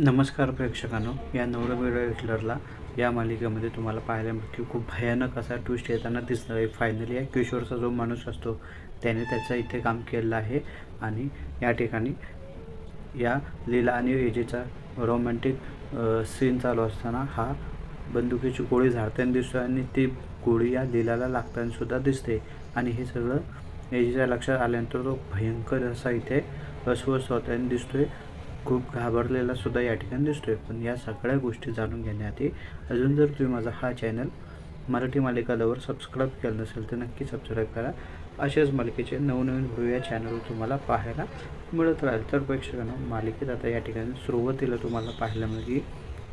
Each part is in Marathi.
नमस्कार प्रेक्षकांनो या नवरबिरा हिटलरला या मालिकेमध्ये तुम्हाला पाहायला मिळते की खूप भयानक असा ट्विस्ट येताना दिसणार आहे. फायनली या किशोरचा जो माणूस असतो त्याने त्याचं इथे काम केलेलं आहे. आणि या ठिकाणी या लीला आणि एजेचा रोमॅन्टिक सीन चालू असताना हा बंदुकीची गोळी झाडताना दिसतो आणि ती गोळी या लीलाला लागताना सुद्धा दिसते. आणि हे सगळं एजेच्या लक्षात आल्यानंतर तो भयंकर असा इथे अस्वस्थ होताना दिसतोय. खूप घाबरलेला सुद्धा या ठिकाणी दिसतोय. पण या सगळ्या गोष्टी जाणून घेण्याआधी अजून जर तुम्ही माझा हा चॅनल मराठी मालिका लवर सबस्क्राईब केलं नसेल तर नक्की सबस्क्राईब करा. अशाच मालिकेचे नवनवीन व्हिडिओ या चॅनलवर तुम्हाला पाहायला मिळत राहील. तर प्रेक्षकांनो मालिकेत आता या ठिकाणी सुरुवातीला तुम्हाला पाहायला मिळेल की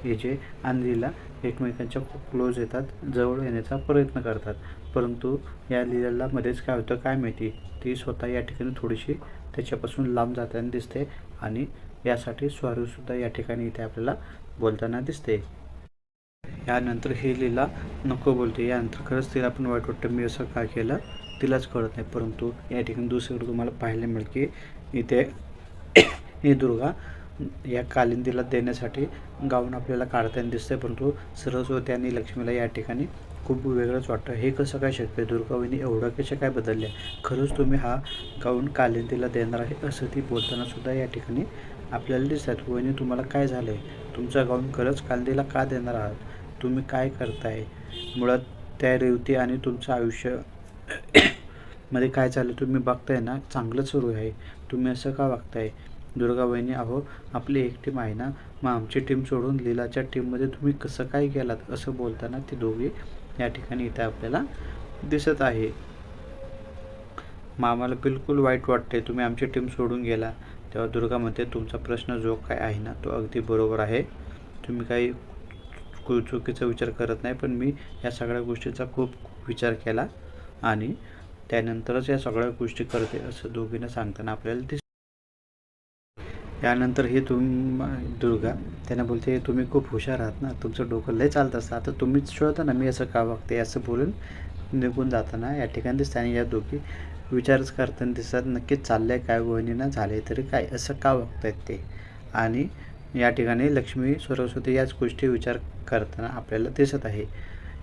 हे जे लीला एकमेकांच्या खूप क्लोज येतात जवळ येण्याचा प्रयत्न करतात. परंतु या लीलाला मध्येच काय होतं काय माहिती? ती स्वतः या ठिकाणी थोडीशी त्याच्यापासून लांब जाताना दिसते आणि यासाठी स्वारूसुद्धा या ठिकाणी इथे आपल्याला बोलताना दिसते. यानंतर ही लीला नको बोलते. यानंतर खरंच तिला पण वाईट वाटतं. मी असं का केलं? तिलाच कळत नाही. परंतु या ठिकाणी दुसरीकडे तुम्हाला पाहायला मिळेल की इथे ही दुर्गा या कालिंदीला देण्यासाठी गाऊन आपल्याला काढताना दिसते परंतु सरस्वती आणि लक्ष्मीला या ठिकाणी खूप वेगळंच वाटतं. हे कसं काय शक्य दुर्गावणी एवढं कसं काय बदलले खरंच तुम्ही हा गाऊन कालिंदीला देणार आहे असं ती बोलताना सुद्धा या ठिकाणी आपल्याला दिसतात वहिनी तुम्हाला काय झालं आहे तुमचा गाऊन खरंच कालदीला का देणार आहात? तुम्ही काय करताय? मुळात त्या रेवती आणि तुमचं आयुष्य मध्ये काय चाललं तुम्ही बघताय ना? चांगलं सुरू आहे. तुम्ही असं का वागताय? दुर्गा वहिनी अहो आपली एक टीम आहे ना? मग आमची टीम सोडून लीलाच्या टीममध्ये तुम्ही कसं काय गेलात? असं बोलताना ती दोघी या ठिकाणी इथे आपल्याला दिसत आहे. मग आम्हाला बिलकुल वाईट वाटते तुम्ही आमची टीम सोडून गेला. तेव्हा दुर्गा म्हणते तुमचा प्रश्न जो काय आहे ना तो अगदी बरोबर आहे. तुम्ही काही चुकीचा विचार करत नाही पण मी या सगळ्या गोष्टीचा खूप विचार केला आणि त्यानंतरच या सगळ्या गोष्टी करते असं दोघींना सांगताना आपल्याला दिस यानंतर हे तुम दुर्गा त्यांना बोलते तुम्ही खूप हुशार आहात ना तुमचं डोकं लय चालत असतं. आता तुम्हीच शोधता ना मी असं का वागते? असं बोलून निघून जाताना या ठिकाणी दिसते आणि या दोघी विचारच करताना दिसतात नक्कीच चाललंय काय वहिनीनं झाले तरी काय? असं का वागतायत ते? आणि या ठिकाणी लक्ष्मी सरस्वती याच गोष्टी विचार करताना आपल्याला दिसत आहे.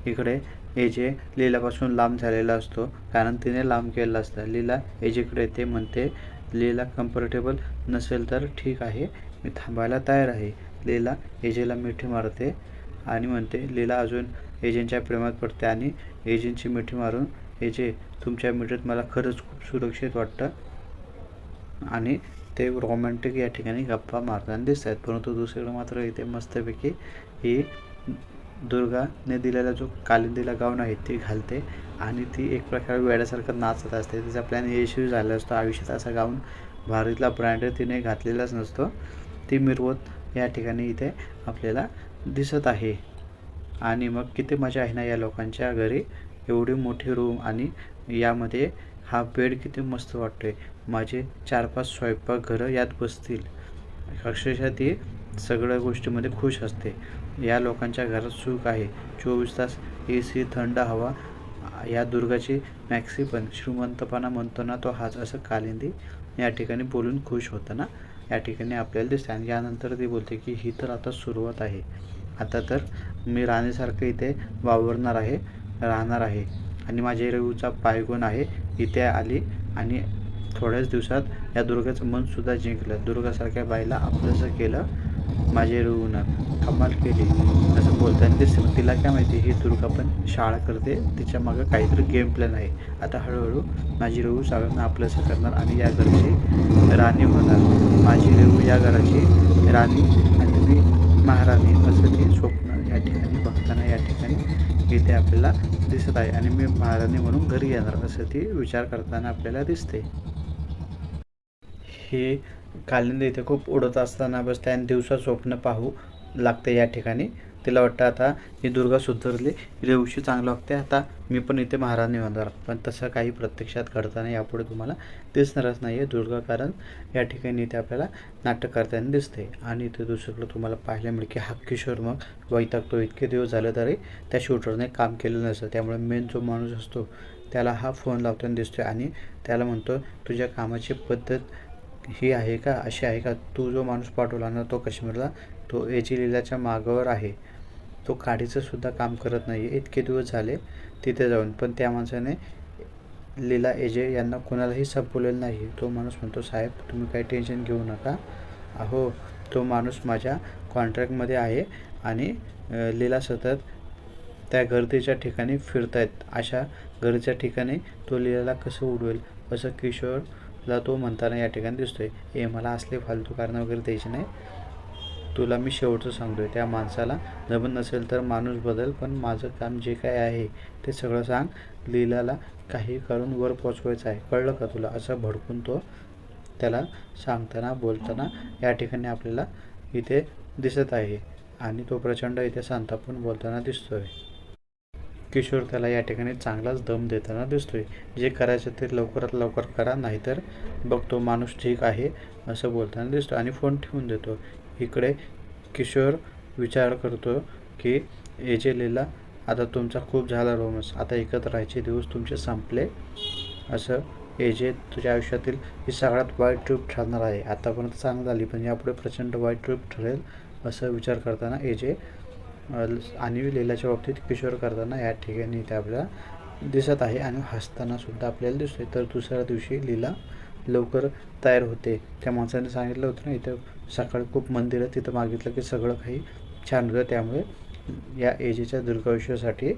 इकडे एजे लीलापासून लांब झालेला असतो कारण तिने लांब केलेला असतं. लीला एजेकडे ते म्हणते लीला कम्फर्टेबल नसेल तर ठीक आहे मी थांबायला तयार आहे. लीला एजेला मिठी मारते आणि म्हणते लीला अजून एजंटच्या प्रेमात पडते आणि एजंटची मिठी मारून एजे तुमच्या मिठीत मला खरंच खूप सुरक्षित वाटतं. आणि ते रोमॅन्टिक या ठिकाणी गप्पा मारताना दिसत आहेत परंतु दुसरीकडे मात्र इथे मस्तपैकी ही दुर्गाने दिलेला जो कालिंदीला गाऊन आहे ती घालते. आणि ती एक प्रकारे वेड्यासारखं नाचत असते. तिचा प्लॅन यशस्वी झाला असतो. आयुष्यात असा गाऊन भारीतला ब्रँड तिने घातलेलाच नसतो. ती मिरवत या ठिकाणी इथे आपल्याला दिसत आहे. आणि मग किती मजा आहे ना या लोकांच्या घरी? एवढी मोठी रूम आणि यामध्ये हा बेड किती मस्त वाटतो आहे माझे चार पाच स्वयंपाकघरं यात बसतील. अक्षरशः ती सगळ्या गोष्टीमध्ये खुश असते. या लोकांच्या घरात सुख आहे. चोवीस तास ए सी थंड हवा या दुर्गाची मॅक्सी पण श्रीमंतपणा म्हणतो ना तो हाच असं कालिंदी या ठिकाणी बोलून खुश होतं ना? या ठिकाणी आपल्याला दिसते आणि यानंतर ती बोलते की ही तर आता सुरुवात आहे. आता तर मी राणीसारखं इथे वावरणार आहे राहणार आहे. आणि माझ्या रघूचा पायगुण आहे इथे आली आणि थोड्याच दिवसात या दुर्गाचं मनसुद्धा जिंकलं. दुर्गासारख्या बाईला आपलंसं केलं माझे रघुनं कमाल केली. असं बोलताना ते तिला काय माहिती ही दुर्गा पण शाळा करते तिच्या मागं काहीतरी गेम प्लॅन आहे. आता हळूहळू माझी रघु सगळ्यांना आपलंसं करणार आणि या घरची राणी होणार. माझी रघु या घराची राणी आणि मी महाराणी असं ते स्वप्न या ठिकाणी बघताना या ठिकाणी इथे आपल्याला दिसत आहे. आणि मी महाराणी म्हणून घरी येणार असं ती विचार करताना आपल्याला दिसते. हे कालिंदी इथे खूप उडत असताना बसते आणि दिवसा स्वप्न पाहू लागते या ठिकाणी. तिला वाटतं आता ही दुर्गा सुधारली रेवशी चांगलं वागते आता मी पण इथे महाराणी होणार. पण तसं काही प्रत्यक्षात घडताना यापुढे तुम्हाला दिसणारच नाही आहे दुर्गा कारण या ठिकाणी इथे आपल्याला नाटक करताना दिसते आणि इथे दुसरीकडे तुम्हाला पाहायला मिळेल की हा किशोर मग वैतागतो इतके दिवस झाले तरी त्या शूटरने काम केलं नसतं. त्यामुळे मेन जो माणूस असतो त्याला हा फोन लावताना दिसतो आणि त्याला म्हणतो तुझ्या कामाची पद्धत ही आहे का अशी आहे का? तू जो माणूस पाठवला ना तो काश्मीरला तो एजी लीलाच्या मागावर आहे. तो काडीचं सुद्धा काम करत नाही आहे इतके दिवस झाले तिथे जाऊन. पण त्या माणसाने लीला एजे यांना कोणालाही संपवलेलं नाही तो माणूस म्हणतो साहेब तुम्ही काही टेन्शन घेऊ नका. अहो तो माणूस माझ्या कॉन्ट्रॅक्टमध्ये आहे आणि लीला सतत त्या गर्दीच्या ठिकाणी फिरतायत. अशा गर्दीच्या ठिकाणी तो लीलाला कसं उडवेल? असं किशोरला तो म्हणताना या ठिकाणी दिसतोय. हे मला असले फालतू कारणं वगैरे द्यायचे नाही. तुला मी शेवटचं सांगतोय. त्या माणसाला जमत नसेल तर माणूस बदल पण माझं काम जे काय आहे ते सगळं सांग. लीलाला काही करून वर पोचवायचं आहे. कळलं का तुला? असं भडकून तो त्याला सांगताना बोलताना या ठिकाणी आपल्याला इथे दिसत आहे आणि तो प्रचंड इथे संतापून बोलताना दिसतोय. किशोर त्याला या ठिकाणी चांगलाच दम देताना दिसतोय. जे करायचं ते लवकरात लवकर करा नाहीतर बघ तो माणूस ठीक आहे असं बोलताना दिसतो आणि फोन ठेवून देतो. इकडे किशोर विचार करतो की एजे लीला आता तुमचा खूप झाला रोमस. आता एकत्र राहायचे दिवस तुमचे संपले. असं एजे तुझ्या आयुष्यातील ही सगळ्यात वाईट ट्रिप ठरणार आहे. आतापर्यंत चांगली झाली पण यापुढे प्रचंड वाईट ट्रिप ठरेल असं विचार करताना एजे आणि लीलाच्या बाबतीत किशोर करताना या ठिकाणी इथे आपल्याला दिसत आहे आणि हसताना सुद्धा आपल्याला दिसतोय. तर दुसऱ्या दिवशी लीला लवकर तयार होते. त्या माणसाने सांगितलं होतं ना इथं सकाळी खूप मंदिर तिथं मागितलं की सगळं काही छान होतं त्यामुळे या एजेच्या दीर्घायुष्यासाठी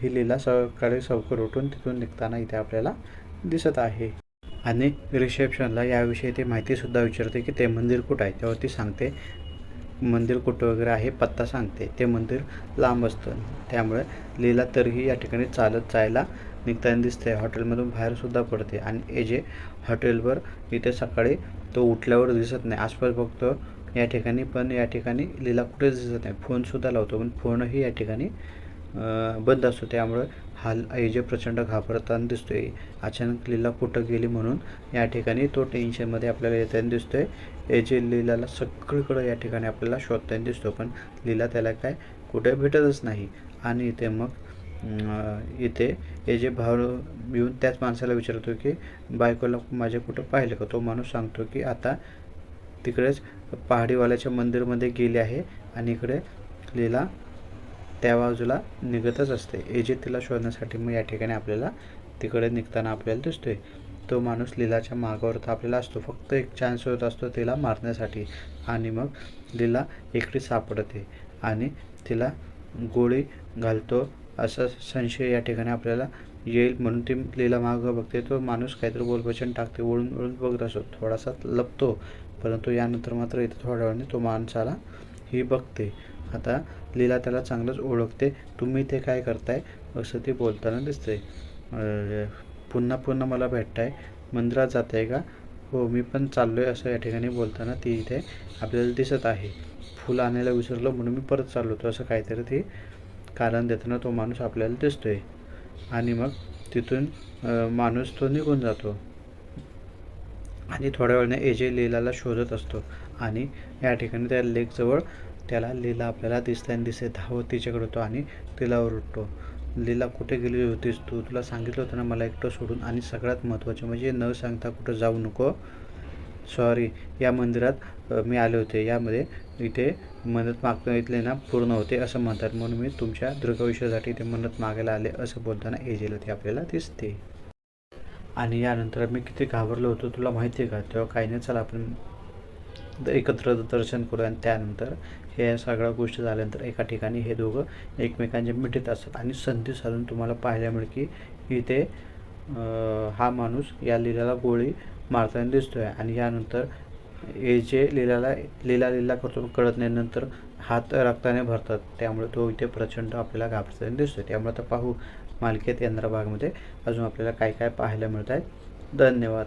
ही लीला सकाळी सवकर उठून तिथून निघताना इथे आपल्याला दिसत आहे. आणि रिसेप्शनला याविषयी ते माहितीसुद्धा विचारते की ते मंदिर कुठं आहे? तेव्हा ती सांगते. मंदिर कुठं वगैरे आहे पत्ता सांगते. ते मंदिर लांब असतं. त्यामुळे लीला तरीही या ठिकाणी चालत जायला निघताना दिसते हॉटेलमधून बाहेरसुद्धा पडते. आणि एजे हॉटेलवर इथे सकाळी तो उठल्यावर दिसत नाही. आसपास बघतो या ठिकाणी पण या ठिकाणी लीला कुठेच दिसत नाही. फोनसुद्धा लावतो पण फोनही या ठिकाणी बंद असतो. त्यामुळे हाल एजे प्रचंड घाबरताना दिसतोय अचानक लीला कुठं गेली म्हणून या ठिकाणी तो टेन्शनमध्ये आपल्याला येताना दिसतोय. एजे लीलाला सगळीकडं या ठिकाणी आपल्याला शोधताना दिसतो पण लीला त्याला काय कुठे भेटतच नाही. आणि इथे मग इथे इथे जे भाव येऊन त्याच माणसाला विचारतो की बायकोला माझ्या कुठं पाहिलं का? तो माणूस सांगतो की आता तिकडेच पहाडीवाल्याच्या मंदिरमध्ये गेले आहे आणि इकडे लीला त्या बाजूला निघतच असते. एजे तिला शोधण्यासाठी मग या ठिकाणी आपल्याला तिकडे निघताना आपल्याला दिसतोय. तो माणूस लीलाच्या मागावर तर आपल्याला असतो. फक्त एक चान्स होत असतो तिला मारण्यासाठी. आणि मग लीला एकटी सापडते आणि तिला गोळी घालतो. असा संशय या ठिकाणी आपल्याला येईल म्हणून ती लीला मागं बघते. तो माणूस काहीतरी बोलवचन टाकते वळून वळून बघत असतो. थोडासा लपतो. परंतु यानंतर मात्र इथे थोड्या वेळाने तो माणसाला ही बघते. आता लीला त्याला चांगलंच ओळखते. तुम्ही ते काय करताय? असं ती बोलताना दिसते. पुन्हा पुन्हा मला भेटताय. मंदिरात जात आहे का? हो मी पण चाललो आहे असं या ठिकाणी बोलताना ती इथे आपल्याला दिसत आहे. फुलं आणायला विसरलो म्हणून मी परत चाललो होतो असं काहीतरी ती कारण देताना तो माणूस आपल्याला दिसतो आहे आणि मग तिथून माणूस तो निघून जातो. आणि थोड्या वेळाने एजे लीलाला शोधत असतो. आणि या ठिकाणी त्या लेकजवळ त्याला लीला आपल्याला दिसताना दिसे धावत हो, तिच्याकडे होतो आणि तिला ओरडतो. लीला कुठे गेली होतीस तू? तुला सांगितलं होतं ना मला एकटं सोडून. आणि सगळ्यात महत्त्वाचं म्हणजे न सांगता कुठं जाऊ नको. सॉरी या मंदिरात मी आले होते. यामध्ये इथे मदत मागतो इथले ना पूर्ण होते असं म्हणतात. म्हणून मी तुमच्या दीर्घायुष्यासाठी इथे मदत मागायला आले असं बोलताना एजेला ते आपल्याला दिसते. आणि यानंतर मी किती घाबरलो होतो तुला माहिती आहे का? तेव्हा काही नाही चला आपण एकत्र दर्शन करू आणि त्यानंतर हे सगळ्या गोष्टी झाल्यानंतर एका ठिकाणी हे दोघं एकमेकांचे मिठीत असतात. आणि संधी साधून तुम्हाला पाहायला मिळेल की इथे हा माणूस या लीलाला गोळी मारताना दिसतो आहे आणि यानंतर हे जे लीलाला लीला लीला करतो कळत नाही नंतर हात रक्ताने भरतात. त्यामुळे तो इथे प्रचंड आपल्याला घाबरताना दिसतो आहे त्यामुळे आता पाहू मालिकेत यंद्रा भागमध्ये अजून आपल्याला काय काय पाहायला मिळत आहे. धन्यवाद.